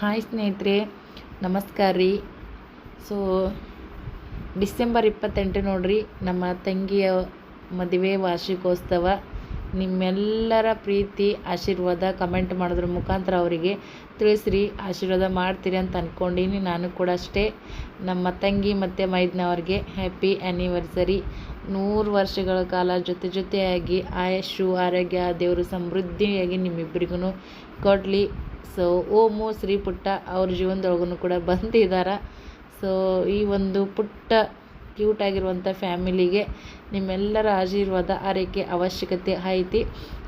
Hi ಸ್ನೇಹಿತರೆ, ನಮಸ್ಕಾರ ರೀ. ಸೊ ಡಿಸೆಂಬರ್ ಇಪ್ಪತ್ತೆಂಟು ನೋಡ್ರಿ, ನಮ್ಮ ತಂಗಿಯ ಮದುವೆ ವಾರ್ಷಿಕೋತ್ಸವ. ನಿಮ್ಮೆಲ್ಲರ ಪ್ರೀತಿ, ಆಶೀರ್ವಾದ ಕಮೆಂಟ್ ಮಾಡಿದ್ರ ಮುಖಾಂತರ ಅವರಿಗೆ ತಿಳಿಸ್ರಿ, ಆಶೀರ್ವಾದ ಮಾಡ್ತೀರಿ ಅಂತ ಅಂದ್ಕೊಂಡೀನಿ ನಾನು ಕೂಡ ಅಷ್ಟೇ. ನಮ್ಮ ತಂಗಿ ಮತ್ತು ಮೈದ್ನವ್ರಿಗೆ ಹ್ಯಾಪಿ ಆ್ಯನಿವರ್ಸರಿ ನೂರು ವರ್ಷಗಳ ಕಾಲ ಜೊತೆ ಜೊತೆಯಾಗಿ ಆಯಸ್ಸು, ಆರೋಗ್ಯ, ದೇವರು ಸಮೃದ್ಧಿಯಾಗಿ ನಿಮ್ಮಿಬ್ಬರಿಗೂ ಕೊಡಲಿ. ಸೊ ಓಮು ಶ್ರೀ ಪುಟ್ಟ ಅವ್ರ ಜೀವನದೊಳಗೂ ಕೂಡ ಬಂದಿದ್ದಾರೆ ಸೊ ಈ ಒಂದು ಪುಟ್ಟ ಕ್ಯೂಟ್ ಆಗಿರುವಂಥ ಫ್ಯಾಮಿಲಿಗೆ ನಿಮ್ಮೆಲ್ಲರ ಆಶೀರ್ವಾದ, ಆರೈಕೆ ಅವಶ್ಯಕತೆ ಐತಿ.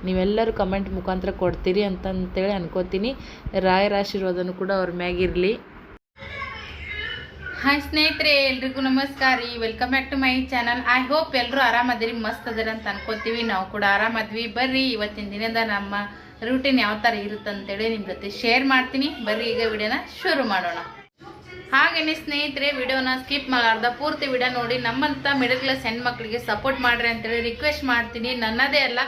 ನೀವೆಲ್ಲರೂ ಕಮೆಂಟ್ ಮುಖಾಂತರ ಕೊಡ್ತೀರಿ ಅಂತಂತೇಳಿ ಅನ್ಕೋತೀನಿ. ರಾಯರ ಆಶೀರ್ವಾದನೂ ಕೂಡ ಅವ್ರ ಮ್ಯಾಗಿರಲಿ. ಹಾಯ್ ಸ್ನೇಹಿತರೆ, ಎಲ್ರಿಗೂ ನಮಸ್ಕಾರ ರೀ. Welcome back to my channel I hope ಎಲ್ಲರೂ ಆರಾಮದಿರಿ, ಮಸ್ತ್ ಅದರ ಅಂತ ಅನ್ಕೋತೀವಿ. ನಾವು ಕೂಡ ಆರಾಮದ್ವಿ. ಬರ್ರಿ, ಇವತ್ತಿನ ದಿನದ ನಮ್ಮ ರೂಟೀನ್ ಯಾವ ಥರ ಇರುತ್ತೆ ಅಂತೇಳಿ ನಿಮ್ಮ ಜೊತೆ ಶೇರ್ ಮಾಡ್ತೀನಿ. ಬರ್ರಿ ಈಗ ವಿಡಿಯೋನ ಶುರು ಮಾಡೋಣ. ಹಾಗೇನೆ ಸ್ನೇಹಿತರೆ, ವಿಡಿಯೋನ ಸ್ಕಿಪ್ ಮಾಡಾರ್ದ ಪೂರ್ತಿ ವಿಡಿಯೋ ನೋಡಿ. ನಮ್ಮಂಥ ಮಿಡಲ್ ಕ್ಲಾಸ್ ಹೆಣ್ಮಕ್ಳಿಗೆ ಸಪೋರ್ಟ್ ಮಾಡ್ರಿ ಅಂತೇಳಿ ರಿಕ್ವೆಸ್ಟ್ ಮಾಡ್ತೀನಿ. ನನ್ನದೇ ಅಲ್ಲ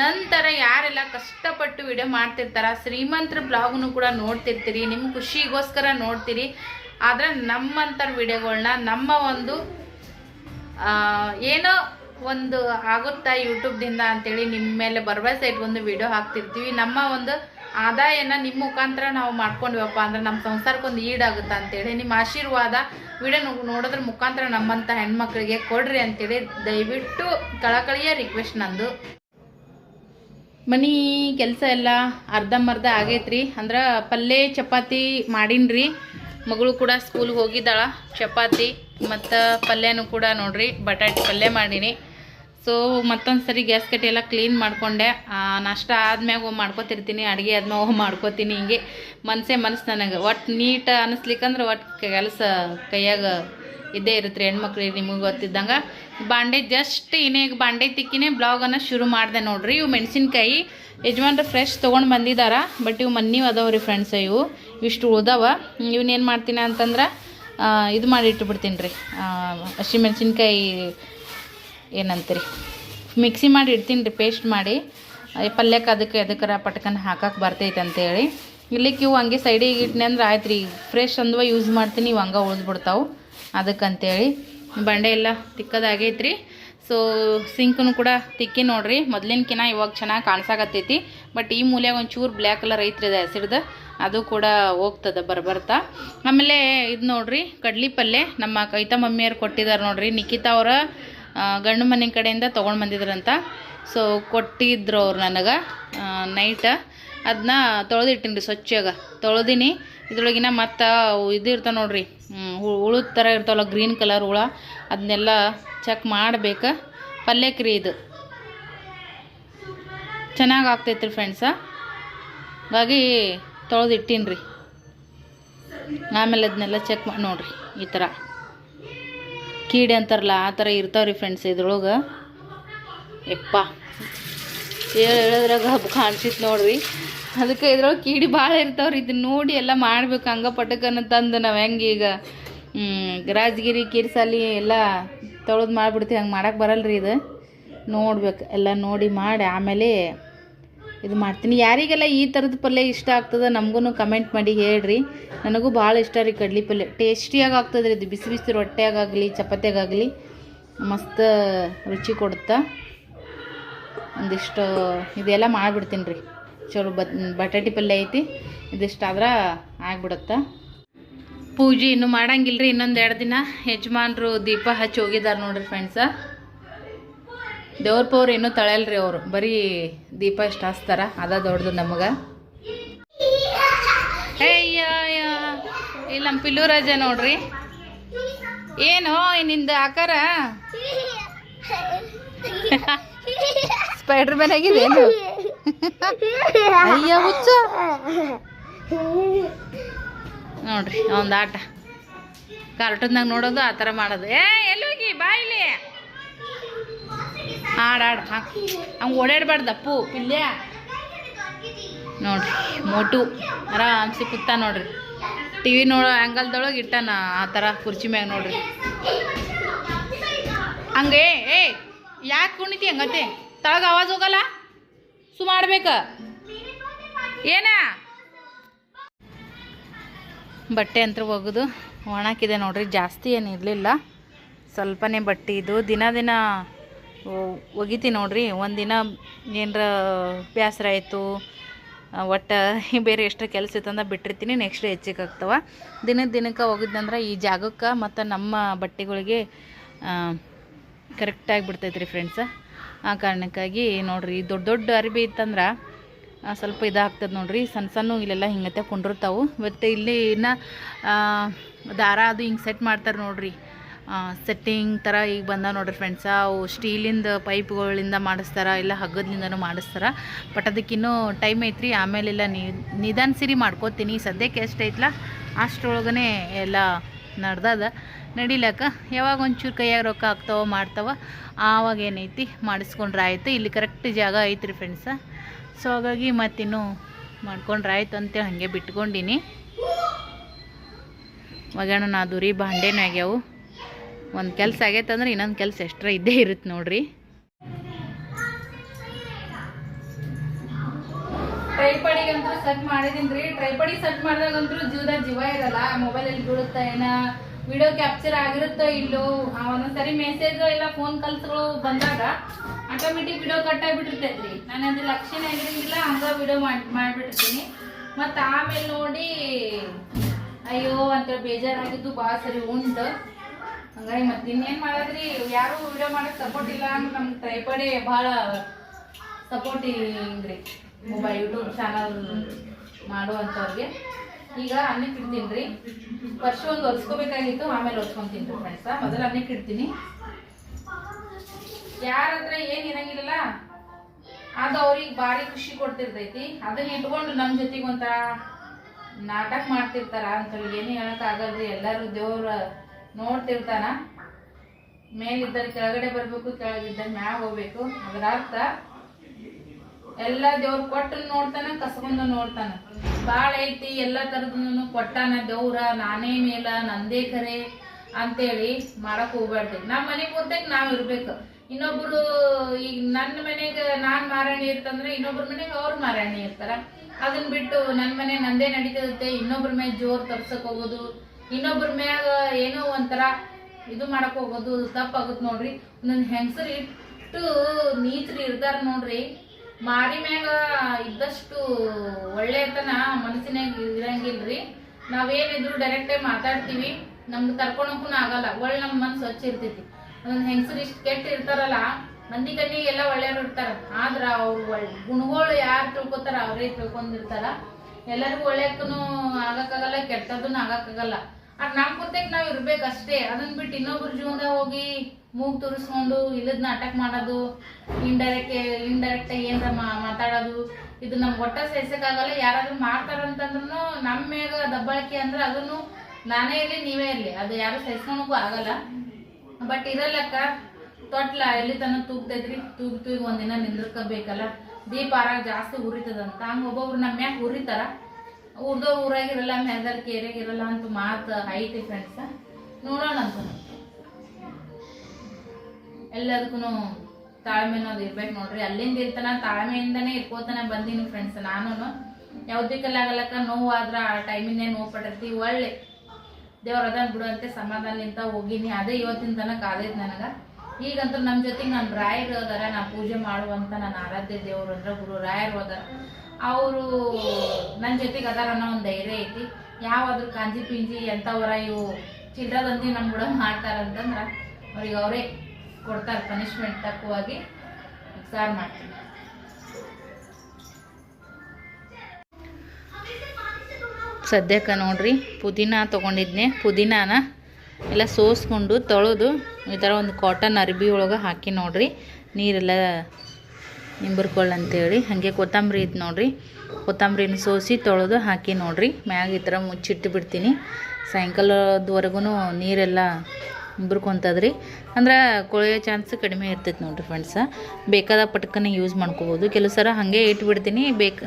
ನಂತರ ಯಾರೆಲ್ಲ ಕಷ್ಟಪಟ್ಟು ವಿಡಿಯೋ ಮಾಡ್ತಿರ್ತಾರ, ಶ್ರೀಮಂತರ ಬ್ಲಾಗ್ನು ಕೂಡ ನೋಡ್ತಿರ್ತೀರಿ. ನಿಮ್ಮ ಖುಷಿಗೋಸ್ಕರ ನೋಡ್ತೀರಿ. ಆದ್ರೆ ನಮ್ಮಂಥರ ವಿಡಿಯೋಗಳನ್ನ ನಮ್ಮ ಒಂದು ಏನೋ ಒಂದು ಆಗುತ್ತಾ ಯೂಟ್ಯೂಬ್ದಿಂದ ಅಂತೇಳಿ ನಿಮ್ಮ ಮೇಲೆ ಭರವಸೆ ಇಟ್ಕೊಂಡು ವಿಡಿಯೋ ಹಾಕ್ತಿರ್ತೀವಿ. ನಮ್ಮ ಒಂದು ಆದಾಯನ ನಿಮ್ಮ ಮುಖಾಂತರ ನಾವು ಮಾಡ್ಕೊಂಡ್ವಪ್ಪ ಅಂದ್ರೆ ನಮ್ಮ ಸಂಸಾರಕ್ಕೊಂದು ಈಡಾಗುತ್ತಾ ಅಂತೇಳಿ. ನಿಮ್ಮ ಆಶೀರ್ವಾದ ವಿಡಿಯೋ ನೋಡೋದ್ರ ಮುಖಾಂತರ ನಮ್ಮಂಥ ಹೆಣ್ಮಕ್ಳಿಗೆ ಕೊಡ್ರಿ ಅಂತೇಳಿ ದಯವಿಟ್ಟು ಕಳಕಳಿಯ ರಿಕ್ವೆಸ್ಟ್ ನಂದು. ಮನಿ, ಕೆಲಸ ಎಲ್ಲ ಅರ್ಧಂಬರ್ಧ ಆಗೈತ್ರಿ. ಅಂದ್ರೆ ಪಲ್ಯ ಚಪಾತಿ ಮಾಡೀನ್ರಿ. ಮಗಳು ಕೂಡ ಸ್ಕೂಲ್ಗೆ ಹೋಗಿದ್ದಾಳ. ಚಪಾತಿ ಮತ್ತು ಪಲ್ಯನೂ ಕೂಡ ನೋಡ್ರಿ. ಬಟಾಟೆ ಪಲ್ಯ ಮಾಡೀನಿ. ಸೊ ಮತ್ತೊಂದು ಸರಿ ಗ್ಯಾಸ್ ಕಟ್ಟಿ ಎಲ್ಲ ಕ್ಲೀನ್ ಮಾಡಿಕೊಂಡೆ. ನಾಷ್ಟ ಆದ್ಮ್ಯಾಗ ಮಾಡ್ಕೊತಿರ್ತೀನಿ, ಅಡುಗೆ ಆದ್ಮ್ಯಾಗ ಮಾಡ್ಕೊತೀನಿ ಹಿಂಗೆ. ಮನಸ್ಸೇ ಮನಸ್ಸು ನನಗೆ. ಒಟ್ಟು ನೀಟ್ ಅನ್ನಿಸ್ಲಿಕ್ಕಂದ್ರೆ ಒಟ್ಟು ಕೆಲಸ ಕೈಯಾಗ ಇದ್ದೇ ಇರುತ್ತೆ ಹೆಣ್ಮಕ್ಳಿಗೆ ನಿಮಗೆ ಗೊತ್ತಿದ್ದಂಗೆ. ಬಾಂಡೆ ಜಸ್ಟ್ ಇನ್ನೇಗ ಬಾಂಡೆ ತಿಕ್ಕಿನೇ ಬ್ಲಾಗನ್ನು ಶುರು ಮಾಡಿದೆ ನೋಡ್ರಿ. ಇವು ಮೆಣಸಿನ್ಕಾಯಿ ಯಜಮಾನ್ರು ಫ್ರೆಶ್ ತೊಗೊಂಡು ಬಂದಿದ್ದಾರೆ ಬಟ್ ಇವು ಮನ್ನಿವು ಅದಾವ ರೀ ಫ್ರೆಂಡ್ಸ್ ಇವು. ಇಷ್ಟು ಉಳ್ದಾವ. ಇವನ್ನೇನು ಮಾಡ್ತೀನಿ ಅಂತಂದ್ರೆ ಇದು ಮಾಡಿ ಇಟ್ಬಿಡ್ತೀನಿ ರೀ. ಹಸಿಮೆಣ್ಸಿನ್ಕಾಯಿ ಏನಂತೀರಿ? ಮಿಕ್ಸಿ ಮಾಡಿ ಇಡ್ತೀನಿ ರೀ ಪೇಸ್ಟ್ ಮಾಡಿ. ಪಲ್ಯಕ್ಕೆ ಅದಕ್ಕೆ ಅದಕ್ಕರ ಪಟ್ಕನ್ ಹಾಕಕ್ಕೆ ಬರ್ತೈತೆ ಅಂತೇಳಿ. ಇಲ್ಲಿಕ್ಕೆ ಇವು ಹಂಗೆ ಸೈಡಿಗೆ ಇಟ್ನಿ ಅಂದ್ರೆ ಆಯ್ತು ರೀ. ಫ್ರೆಶ್ ಅಂದ್ವ ಯೂಸ್ ಮಾಡ್ತೀನಿ, ಇವು ಹಂಗೆ ಉಳಿದ್ಬಿಡ್ತಾವೆ ಅದಕ್ಕಂತೇಳಿ. ಬಂಡೆ ಎಲ್ಲ ತಿಕ್ಕದಾಗೈತೆ ರೀ. ಸೊ ಸಿಂಕ್ನು ಕೂಡ ತಿಕ್ಕಿ ನೋಡ್ರಿ. ಮೊದ್ಲಿನ್ಕಿನ ಇವಾಗ ಚೆನ್ನಾಗಿ ಕಾಣಿಸಾಕತ್ತೈತಿ. ಬಟ್ ಈ ಮೂಲೆಯಾಗ ಒಂಚೂರು ಬ್ಲ್ಯಾಕ್ ಕಲರ್ ಐತ್ರಿ ಅದು ಹೆಸರ್ದು ಅದು ಕೂಡ ಹೋಗ್ತದೆ, ಬರ್ಬರ್ತಾ. ಆಮೇಲೆ ಇದು ನೋಡ್ರಿ, ಕಡ್ಲಿ ಪಲ್ಯ. ನಮ್ಮ ಕೈತ ಮಮ್ಮಿಯವ್ರು ಕೊಟ್ಟಿದ್ದಾರೆ ನೋಡ್ರಿ. ನಿಖಿತಾ ಅವರ ಗಂಡು ಮನೆ ಕಡೆಯಿಂದ ತೊಗೊಂಡು ಬಂದಿದ್ರಂತ. ಸೊ ಕೊಟ್ಟಿದ್ರು ಅವ್ರು ನನಗೆ ನೈಟ್ ಅದನ್ನ ತೊಳೆದಿಟ್ಟಿನಿ ರೀ ಸ್ವಚ್ಛಾಗ. ತೊಳೆದೀನಿ. ಇದ್ರೊಳಗಿನ ಮತ್ತು ಇದು ಇರ್ತಾವೆ ನೋಡ್ರಿ ಹುಳದ ಥರ ಇರ್ತಾವಲ್ಲ ಗ್ರೀನ್ ಕಲರ್ ಹುಳ ಅದನ್ನೆಲ್ಲ ಚೆಕ್ ಮಾಡ್ಬೇಕು. ಪಲ್ಯಕ್ಕೆ ಇದು. ಚೆನ್ನಾಗಿ ಆಗ್ತೈತೆ ರೀ ಫ್ರೆಂಡ್ಸ ಹಾಗಾಗಿ ತೊಳೆದಿಟ್ಟೀನಿ ರೀ ಆಮೇಲೆ ಅದನ್ನೆಲ್ಲ ಚೆಕ್ ಮಾಡಿ ನೋಡಿರಿ, ಈ ಥರ ಕೀಡೆ ಅಂತಾರಲ್ಲ, ಆ ಥರ ಇರ್ತಾವ್ರಿ ಫ್ರೆಂಡ್ಸ್ ಇದ್ರೊಳಗೆ. ಯಪ್ಪ. ಹೇಳಿದ್ರಾಗ ಹಬ್ಬ ಕಾಣಿಸಿತ್ತು ನೋಡ್ರಿ. ಅದಕ್ಕೆ ಇದ್ರೊಳಗೆ ಕೀಡಿ ಭಾಳ ಇರ್ತಾವ್ರಿ ಇದನ್ನ ನೋಡಿ ಎಲ್ಲ ಮಾಡ್ಬೇಕು, ಹಂಗ ಪಟಕನ ತಂದು ನಾವು ಹೆಂಗೆ ಈಗ ರಾಜಗಿರಿ, ಕಿರ್ಸಾಲಿ ಎಲ್ಲ ತೊಳೆದು ಮಾಡಿಬಿಡ್ತೀವಿ, ಹಂಗೆ ಮಾಡಕ್ಕೆ ಬರಲ್ರಿ ಇದು. ನೋಡ್ಬೇಕು, ಎಲ್ಲ ನೋಡಿ ಮಾಡಿ, ಆಮೇಲೆ ಇದು ಮಾಡ್ತೀನಿ. ಯಾರಿಗೆಲ್ಲ ಈ ಥರದ ಪಲ್ಯ ಇಷ್ಟ ಆಗ್ತದೆ ನಮಗೂ ಕಮೆಂಟ್ ಮಾಡಿ ಹೇಳ್ರಿ. ನನಗೂ ಭಾಳ ಇಷ್ಟ ರೀ ಕಡ್ಲಿ ಪಲ್ಯ. ಟೇಸ್ಟಿಯಾಗಿ ಆಗ್ತದೆ ರೀ ಇದು. ಬಿಸಿ ಬಿಸಿ ರೊಟ್ಟೆಗಾಗಲಿ ಚಪಾತಿಯಾಗಲಿ ಮಸ್ತ್ ರುಚಿ ಕೊಡುತ್ತಾ. ಒಂದಿಷ್ಟು ಇದೆಲ್ಲ ಮಾಡಿಬಿಡ್ತೀನಿ ರೀ. ಚಲೋ ಬತ್, ಬಟಾಟಿ ಪಲ್ಯ ಐತಿ. ಇದಿಷ್ಟು ಆದ್ರೆ ಆಗ್ಬಿಡುತ್ತೆ. ಪೂಜೆ ಇನ್ನೂ ಮಾಡಂಗಿಲ್ಲ ರೀ ಇನ್ನೊಂದು ಎರಡು ದಿನ. ಯಜಮಾನ್ರು ದೀಪ ಹಚ್ಚಿ ಹೋಗಿದ್ದಾರೆ ನೋಡ್ರಿ ಫ್ರೆಂಡ್ಸ ದೇವ್ರ ಪವ್ರು ಏನೂ ತಳಲ್ರಿ ಅವರು. ಬರೀ ದೀಪ ಇಷ್ಟ ಹಚ್ತಾರ ಅದ ದೊಡ್ಡದು ನಮಗೆ. ಅಯ್ಯ ಇಲ್ಲಿ ನಮ್ಮ ಪಿಲ್ಲು ರಾಜ ನೋಡ್ರಿ. ಏನು ನಿಂದ ಆಕಾರ? ಸ್ಪೈಡರ್ ಮ್ಯಾನ್ ಆಗಿದೆ ಹುಚ್ಚ. ನೋಡ್ರಿ ಒಂದು ಆಟ. ಕಾರ್ಟೂನ್ದಾಗ ನೋಡೋದು ಆ ಥರ ಮಾಡೋದು. ಏ ಎಲ್ಲೋಗಿ ಬಾಯಿಲಿ ಹಾಡು ಹಾಡು ಹಾಂ ಹಂಗೆ ಓಡಾಡ್ಬಾರ್ದು ಅಪ್ಪು ಪಿಲ್ಯ ನೋಡ್ರಿ, ಮೋಟು. ಆರಾಮ್ಸಿ ಕೂತ ನೋಡ್ರಿ. ಟಿ ವಿ ನೋಡೋ ಆ್ಯಂಗಲ್ದೊಳಗೆ ಇಟ್ಟಾನ ಆ ಥರ ಕುರ್ಚಿ ಮ್ಯಾಗ ನೋಡ್ರಿ. ಹಂಗೆ, ಏ ಯಾಕೆ ಕುಣಿತಿ ಹಂಗತ್ತೆ ತಳಗ ಆವಾಜ್ ಹೋಗಲ್ಲ? ಸು ಮಾಡ್ಬೇಕ ಏನ? ಬಟ್ಟೆ ಅಂತ ಒಗೆದು ಒಣಕಿದೆ ನೋಡ್ರಿ, ಜಾಸ್ತಿ ಏನು ಇರಲಿಲ್ಲ. ಸ್ವಲ್ಪನೇ ಬಟ್ಟೆ ಇದು. ದಿನ ದಿನ ಒಗಿತೀನಿ ನೋಡ್ರಿ. ಒಂದಿನ ಏನರ ಬೇಸರ ಆಯಿತು ಒಟ್ಟು ಬೇರೆ ಎಷ್ಟು ಕೆಲಸ ಇತ್ತಂದ್ರೆ ಬಿಟ್ಟಿರ್ತೀನಿ ನೆಕ್ಸ್ಟ್ ಹೆಚ್ಚಿಗೆ ಆಗ್ತವೆ. ದಿನದ ದಿನಕ್ಕೆ ಹೋಗಿದ್ದಂದ್ರೆ ಈ ಜಾಗಕ್ಕೆ ಮತ್ತು ನಮ್ಮ ಬಟ್ಟೆಗಳಿಗೆ ಕರೆಕ್ಟಾಗಿ ಬಿಡ್ತೈತೆ ರೀ ಫ್ರೆಂಡ್ಸ ಆ ಕಾರಣಕ್ಕಾಗಿ ನೋಡ್ರಿ, ದೊಡ್ಡ ದೊಡ್ಡ ಅರಿಬಿ ಇತ್ತಂದ್ರೆ ಸ್ವಲ್ಪ ಇದಾಗ್ತದೆ ನೋಡ್ರಿ. ಸಣ್ಣ ಸಣ್ಣ ಇಲ್ಲೆಲ್ಲ ಹಿಂಗತ್ತೆ ಕೊಂಡಿರ್ತಾವೆ. ಮತ್ತು ಇಲ್ಲಿ ಇನ್ನು ದಾರ ಅದು ಹಿಂಗೆ ಸೆಟ್ ಮಾಡ್ತಾರೆ ನೋಡ್ರಿ. ಸೆಟ್ಟಿಂಗ್ ಥರ ಈಗ ಬಂದ ನೋಡ್ರಿ ಫ್ರೆಂಡ್ಸ ಅವು ಸ್ಟೀಲಿಂದ ಪೈಪ್ಗಳಿಂದ ಮಾಡಿಸ್ತಾರ, ಇಲ್ಲ ಹಗ್ಗದಿಂದನೂ ಮಾಡಿಸ್ತಾರ. ಬಟ್ ಅದಕ್ಕಿನ್ನೂ ಟೈಮ್ ಐತ್ರಿ, ಆಮೇಲೆಲ್ಲ ನಿಧಾನ ಸಿರಿ ಮಾಡ್ಕೋತೀನಿ. ಸದ್ಯಕ್ಕೆ ಎಷ್ಟು ಐತ್ಲ? ಅಷ್ಟರೊಳಗನೆ ಎಲ್ಲ ನಡ್ದದ. ನಡಿಲಕ್ಕ ಯಾವಾಗ ಒಂಚೂರು ಕೈಯಾಗ ರೊಕ್ಕ ಆಗ್ತಾವ ಮಾಡ್ತಾವ, ಆವಾಗ ಏನೈತಿ ಮಾಡಿಸ್ಕೊಂಡ್ರೆ ಆಯಿತು. ಇಲ್ಲಿ ಕರೆಕ್ಟ್ ಜಾಗ ಐತ್ರಿ ಫ್ರೆಂಡ್ಸ ಸೊ ಹಾಗಾಗಿ ಮತ್ತಿನ್ನೂ ಮಾಡ್ಕೊಂಡ್ರೆ ಆಯಿತು ಅಂತೇಳಿ ಹಾಗೆ ಬಿಟ್ಕೊಂಡಿನಿ. ಒಗ್ಯಾಣ ನಾ ದುರಿ ಭಾಂಡೆನೂ ಆಗ್ಯಾವು. ಒಂದು ಕೆಲಸ ಆಗೈತಂದ್ರೆ ಇನ್ನೊಂದು ಕೆಲಸ ಎಕ್ಸ್ಟ್ರಾ ಇದ್ದೇ ಇರುತ್ತೆ ನೋಡ್ರಿ. ಟ್ರೈಪಡಿಗಂತೂ ಸೆಟ್ ಮಾಡಿದೀನಿ ರೀ ಟ್ರೈಪಡಿ ಸೆಟ್ ಮಾಡಿದಾಗಂತೂ ಜೀವದಾಗ ಜೀವ ಇರಲ್ಲ. ಮೊಬೈಲಲ್ಲಿ ಬೀಳುತ್ತಾ ಏನ ವಿಡಿಯೋ ಕ್ಯಾಪ್ಚರ್ ಆಗಿರುತ್ತೋ ಇಲ್ಲೋ ಒಂದೊಂದ್ಸರಿ ಮೆಸೇಜ್ ಇಲ್ಲ ಫೋನ್ ಕಲ್ಸ್ಗಳು ಬಂದಾಗ ಆಟೋಮೆಟಿಕ್ ವಿಡಿಯೋ ಕಟ್ ಆಗಿಬಿಟ್ಟಿರ್ತೈತ್ರಿ. ನಾನು ಅದ್ರ ಲಕ್ಷಣ ಆಗಿರಂಗಿಲ್ಲ ಹಂಗ ವಿಡಿಯೋ ಮಾಡಿ, ಮಾಡಿಬಿಟ್ಟಿರ್ತೀನಿ. ಮತ್ತು ಆಮೇಲೆ ನೋಡಿ, ಅಯ್ಯೋ ಅಂತ ಬೇಜಾರಾಗಿದ್ದು ಭಾಳ ಸರಿ ಉಂಟು. ಹಂಗಾಗಿ ಮತ್ತೆ ಇನ್ನೇನ್ ಮಾಡಿದ್ರಿ? ಯಾರು ವಿಡಿಯೋ ಮಾಡಕ್ ಸಪೋರ್ಟ್ ಇಲ್ಲ ಅಂದ್ರೆ ನಮ್ ಟ್ರೈಪಡಿ ಬಹಳ ಸಪೋರ್ಟ್ ರೀ ಮೊಬೈಲ್ ಯೂಟ್ಯೂಬ್ ಚಾನಲ್ ಮಾಡುವಂತವ್ರಿಗೆ ಈಗ ಅನ್ನಕ್ಕೆ ಇಡ್ತೀನಿ ಫಸ್ಟ್ ಒಂದು ಒರೆಸ್ಕೋಬೇಕಾಗಿತ್ತು, ಆಮೇಲೆ ಒರೆಸ್ಕೊಂತೀನಿ ರೀ ಫ್ರೆಂಡ್ಸ ಮೊದಲು ಅನ್ನಕ್ಕೆ ಇಡ್ತೀನಿ. ಯಾರ ಹತ್ರ ಏನು ಇರಂಗಿಲ್ಲಲ್ಲ, ಅದು ಅವ್ರಿಗೆ ಭಾರಿ ಖುಷಿ ಕೊಡ್ತಿರ್ತೈತಿ. ಅದನ್ನ ಇಟ್ಕೊಂಡು ನಮ್ಮ ಜೊತೆಗೊಂತ ನಾಟಕ ಮಾಡ್ತಿರ್ತಾರ ಅಂತೇಳಿ ಏನು ಹೇಳಕ್ಕಾಗಲ್ರಿ ಎಲ್ಲರೂ ದೇವ್ರ ನೋಡ್ತಿರ್ತಾನ ಮೇಲಿದ್ದಲ್ಲಿ ಕೆಳಗಡೆ ಬರ್ಬೇಕು ಕೆಳಗಿದ್ದ ಮ್ಯಾಗ ಹೋಗ್ಬೇಕು. ಅದರ ಅರ್ಥ ಎಲ್ಲ ದೇವ್ರ ಕೊಟ್ಟು ನೋಡ್ತಾನ ಕಸ್ಕೊಂಡು ನೋಡ್ತಾನ. ಬಾಳ ಐತಿ, ಎಲ್ಲ ತರದನ್ನು ಕೊಟ್ಟಾನ ದೇವ್ರ, ನಾನೇ ಮೇಲ, ನಂದೇ ಕರೆ ಅಂತೇಳಿ ಮಾಡಕ್ ಹೋಗ್ಬಾರ್ದು ನಮ್ಮ ಮನೆ ಪೂರ್ತಿಯಾಗಿ ನಾವ್ ಇರ್ಬೇಕು. ಇನ್ನೊಬ್ರು ಈಗ ನನ್ನ ಮನೆಗೆ ನಾನ್ ಮಾರಾಣಿ ಇರ್ತಂದ್ರೆ ಇನ್ನೊಬ್ರ ಮನೆಗೆ ಅವ್ರ ಮಾರಾಣಿ ಇರ್ತಾರ. ಅದನ್ನ ಬಿಟ್ಟು ನನ್ನ ಮನೆ ನಂದೇ ನಡೀತಿರುತ್ತೆ ಇನ್ನೊಬ್ರ ಮೇಲೆ ಜೋರ್ ತರ್ಸಕ್ ಹೋಗೋದು. ಇನ್ನೊಬ್ರ ಮ್ಯಾಗ ಏನೋ ಒಂಥರ ಇದು ಮಾಡಕ್ ಹೋಗೋದು ತಪ್ಪಾಗುತ್ತೆ ನೋಡ್ರಿ. ಒಂದೊಂದು ಹೆಂಗಸರು ಇಟ್ಟು ನೀಚರು ಇರ್ತಾರ ನೋಡ್ರಿ. ಮಾರಿ ಮ್ಯಾಗ ಇದ್ದಷ್ಟು ಒಳ್ಳೆತನ ಮನಸ್ಸಿನಾಗ ಇರಂಗಿಲ್ರಿ. ನಾವೇನಿದ್ರು ಡೈರೆಕ್ಟ್ ಮಾತಾಡ್ತೀವಿ, ನಮ್ಗೆ ಕರ್ಕೊಳಕ್ಕೂ ಆಗಲ್ಲ. ಒಳ್ಳೆ ನಮ್ಮ ಮನ್ಸು ಸ್ವಚ್ಛ ಇರ್ತೈತಿ. ಒಂದೊಂದು ಹೆಂಗಸರು ಇಷ್ಟು ಕೆಟ್ಟ ಇರ್ತಾರಲ್ಲ, ಮಂದಿ ಕಣ್ಣಿಗೆ ಎಲ್ಲ ಒಳ್ಳೆಯವ್ರು ಇರ್ತಾರ. ಆದ್ರ ಅವ್ರು ಒಳ್ಳೆ ಗುಣಗಳು ಯಾರು ತಿಳ್ಕೊತಾರ, ಅವರೇ ತಿಳ್ಕೊಂಡಿರ್ತಾರ. ಎಲ್ಲರಿಗೂ ಒಳ್ಳೆಕ್ಕೂ ಆಗಕ್ಕಾಗಲ್ಲ, ಕೆಟ್ಟದನ್ನು ಆಗಕ್ಕಾಗಲ್ಲ. ಆದ್ರೆ ನಮ್ ಕುತ್ತೇಗ್ ನಾವ್ ಇರ್ಬೇಕಷ್ಟೇ ಅದನ್ನ ಬಿಟ್ಟು ಇನ್ನೊಬ್ರ ಜೀವನದಾಗ ಹೋಗಿ ಮೂಗ್ ತುರಿಸ್ಕೊಂಡು ಇಲ್ಲದ್ ನಾಟಕ ಮಾಡೋದು ಇಂಡೈರೆಕ್ಟ್ ಇಂಡೈರೆಕ್ಟ್ ಏನ್ರ ಮಾತಾಡೋದು, ಇದು ನಮ್ಗೆ ಒಟ್ಟ ಸೇರ್ಸಕ್ಕಾಗಲ್ಲ ಯಾರಾದ್ರೂ ಮಾಡ್ತಾರಂತಂದ್ರೂ ನಮ್ಮ ಮ್ಯಾಗ ದಬ್ಬಳಿಕೆ ಅಂದ್ರೆ ಅದನ್ನು ನಾನೇ ಇರ್ಲಿ, ನೀವೇ ಇರ್ಲಿ. ಅದು ಯಾರು ಸಹಿಸ್ಕೊಳಕ್ಕೂ ಆಗಲ್ಲ. ಬಟ್ ಇರಲ್ಲಕ್ಕ ತೊಟ್ಲ ಎಲ್ಲಿ ತನ ತೂಗ್ತೈತ್ರಿ ತೂಗ್ ತೂಗ್ ಒಂದಿನ ನಿಂದ್ರಕಬೇಕಲ್ಲ. ದೀಪ ಆರಾಗ ಜಾಸ್ತಿ ಉರಿತದಂತ. ಹಂಗ ಒಬ್ಬೊಬ್ರು ನಮ್ಮ ಮ್ಯಾಗ ಉರಿತಾರ. ಉರ್ದೋ ಊರಾಗಿರಲ್ಲ ಮೆದರ್ ಕೇರಿಯಾಗಿರಲ್ಲ ಅಂತ ಮಾತು ಐತಿ ಫ್ರೆಂಡ್ಸ್ ನೋಡೋಣ ಅಂತ. ಎಲ್ಲದಕ್ಕೂ ತಾಳ್ಮೆ ಅನ್ನೋದು ಇರ್ಬೇಕು ನೋಡ್ರಿ. ಅಲ್ಲಿಂದ ಇರ್ತಾನ, ತಾಳ್ಮೆಯಿಂದನೇ ಇಟ್ಕೋತಾನೆ ಬಂದೀನಿ ಫ್ರೆಂಡ್ಸ್ ನಾನು ಯಾವುದಕ್ಕೆಲ್ಲಾಗಲಕ್ಕ ನೋವಾದ್ರ ಆ ಟೈಮಿಂದೇ ನೋವು ಪಟ್ಟಿರ್ತೀವಿ ಒಳ್ಳೆ. ದೇವ್ರ ಅದನ್ನ ಬಿಡುವಂತೆ ಸಮಾಧಾನಲಿಂತ ಹೋಗಿನಿ. ಅದೇ ಇವತ್ತಿನ ತನಕ ಆದೈತೆ ನನಗೆ. ಈಗಂತೂ ನಮ್ಮ ಜೊತೆಗೆ ನಾನು ರಾಯರು ಹೋದಾರ ನಾ ಪೂಜೆ ಮಾಡುವಂತ ನನ್ನ ಆರಾಧ್ಯ ದೇವ್ರು ಅಂದ್ರೆ ಗುರು, ರಾಯರು ಅದಾರ. ಅವರು ನನ್ನ ಜೊತೆಗೆ ಅದಾರ ಅನ್ನೋ ಒಂದು ಧೈರ್ಯ ಐತಿ. ಯಾವಾದ್ರೂ ಕಾಂಜಿ ಪಿಂಜಿ ಎಂಥವರ ಇವು ಚಿಲ್ಲದಂದಿ ನಮ್ಮ ಕೂಡ ಮಾಡ್ತಾರಂತಂದ್ರೆ ಅವ್ರಿಗೆ ಅವರೇ ಕೊಡ್ತಾರೆ ಪನಿಷ್ಮೆಂಟ್ ತಕ್ಕವಾಗಿ ಸಾರು ಮಾಡ್ತೀನಿ. ಸದ್ಯಕ್ಕೆ ನೋಡ್ರಿ ಪುದೀನ ತೊಗೊಂಡಿದ್ನೆ. ಪುದೀನಾನ ಎಲ್ಲ ಸೋಸ್ಕೊಂಡು ತೊಳೆದು ಈ ಥರ ಒಂದು ಕಾಟನ್ ಅರ್ಬಿ ಒಳಗೆ ಹಾಕಿ ನೋಡ್ರಿ. ನೀರೆಲ್ಲ ನಿಂಬರ್ಕೊಳ್ಳಿ ಅಂತೇಳಿ. ಹಾಗೆ ಕೊತ್ತಂಬರಿ ಇತ್ತು ನೋಡಿರಿ. ಕೊತ್ತಂಬರಿನ ಸೋಸಿ ತೊಳೆದು ಹಾಕಿ ನೋಡಿರಿ. ಮ್ಯಾಗ ಈ ಥರ ಮುಚ್ಚಿಟ್ಟು ಬಿಡ್ತೀನಿ. ಸಾಯಂಕಾಲದವರೆಗೂ ನೀರೆಲ್ಲ ನಿಂಬರ್ಕೊಂತದ್ರಿ ಅಂದ್ರೆ ಕೊಳೆಯೋ ಚಾನ್ಸ್ ಕಡಿಮೆ ಇರ್ತೈತೆ ನೋಡಿರಿ ಫ್ರೆಂಡ್ಸ ಬೇಕಾದ ಪಟ್ಕನ ಯೂಸ್ ಮಾಡ್ಕೋಬೋದು. ಕೆಲವು ಸಲ ಹಾಗೆ ಇಟ್ಬಿಡ್ತೀನಿ ಬೇಕ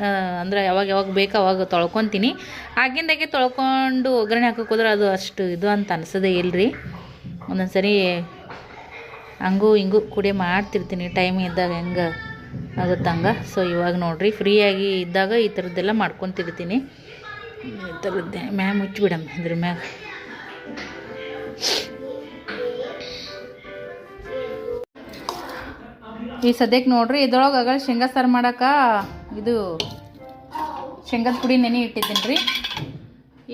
ಅಂದ್ರೆ ಯಾವಾಗ ಯಾವಾಗ ಬೇಕು ಅವಾಗ ತೊಳ್ಕೊತೀನಿ. ಆಗಿಂದಾಗೆ ತೊಳ್ಕೊಂಡು ಒಗ್ಗರಣೆ ಹಾಕಕ್ಕೆ ಹೋದ್ರೆ ಅದು ಅಷ್ಟು ಇದು ಅಂತ ಅನ್ಸೋದೇ ಇಲ್ರಿ. ಒಂದೊಂದು ಸರಿ ಹಂಗೂ ಹಿಂಗೂ ಕುಡಿ ಮಾಡ್ತಿರ್ತೀನಿ. ಟೈಮ್ ಇದ್ದಾಗ ಹೆಂಗೆ ಆಗುತ್ತೆ ಹಂಗೆ ಸೊ ಇವಾಗ ನೋಡಿರಿ, ಫ್ರೀಯಾಗಿ ಇದ್ದಾಗ ಈ ಥರದ್ದೆಲ್ಲ ಮಾಡ್ಕೊತಿರ್ತೀನಿ ಈ ಥರದ್ದೆ ಮ್ಯಾ ಮುಚ್ಚಿಬಿಡಮ್ಮ ಅದ್ರ ಮ್ಯಾಗ. ಈ ಸದ್ಯಕ್ಕೆ ನೋಡ್ರಿ, ಇದ್ರೊಳಗೆ ಆಗ ಶೇಂಗಾ ಸಾರು ಮಾಡಕ್ಕೆ ಇದು ಶೇಂಗದ ಪುಡಿ ನೆನೆ ಇಟ್ಟಿದ್ದೀನಿ ರೀ.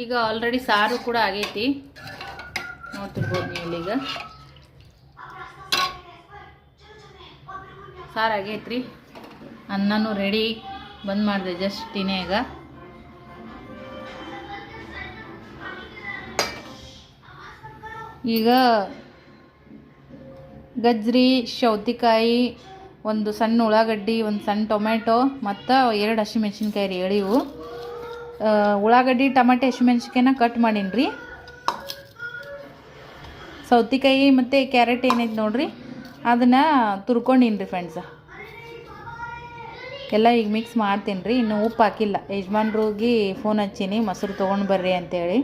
ಈಗ ಆಲ್ರೆಡಿ ಸಾರು ಕೂಡ ಆಗೈತಿ. ನೋಡ್ತಿರ್ಬೋದು ನೀವು ಇಲ್ಲೀಗ ಸಾರು ಆಗೈತ್ರಿ. ಅನ್ನನೂ ರೆಡಿ ಬಂದ್ ಮಾಡಿದೆ ಜಸ್ಟ್ ಟೀನ್ಯಾಗ ಈಗ ಗಜ್ರಿ ಸೌತಿಕಾಯಿ ಒಂದು ಸಣ್ಣ ಉಳ್ಳಾಗಡ್ಡಿ, ಒಂದು ಸಣ್ಣ ಟೊಮೆಟೊ ಮತ್ತು ಎರಡು ಹಸಿಮೆಣ್ಸಿನ್ಕಾಯಿ ರೀ ಎಳಿವು. ಉಳ್ಳಾಗಡ್ಡಿ, ಟಮಾಟೆ, ಹಸಿಮೆಣ್ಸಿನ್ಕಾಯಿನ ಕಟ್ ಮಾಡೀನಿ ರೀ ಸೌತಿಕಾಯಿ ಮತ್ತು ಕ್ಯಾರೆಟ್ ಏನೈತೆ ನೋಡ್ರಿ. ಅದನ್ನು ತುರ್ಕೊಂಡಿನಿ ರೀ ಫ್ರೆಂಡ್ಸ ಎಲ್ಲ ಈಗ ಮಿಕ್ಸ್ ಮಾಡ್ತೀನಿ ರೀ. ಇನ್ನು ಉಪ್ಪು ಹಾಕಿಲ್ಲ. ಯಜಮಾನ್ರಿಗೆ ಫೋನ್ ಹಚ್ಚೀನಿ, ಮೊಸರು ತೊಗೊಂಡು ಬರ್ರಿ ಅಂತೇಳಿ.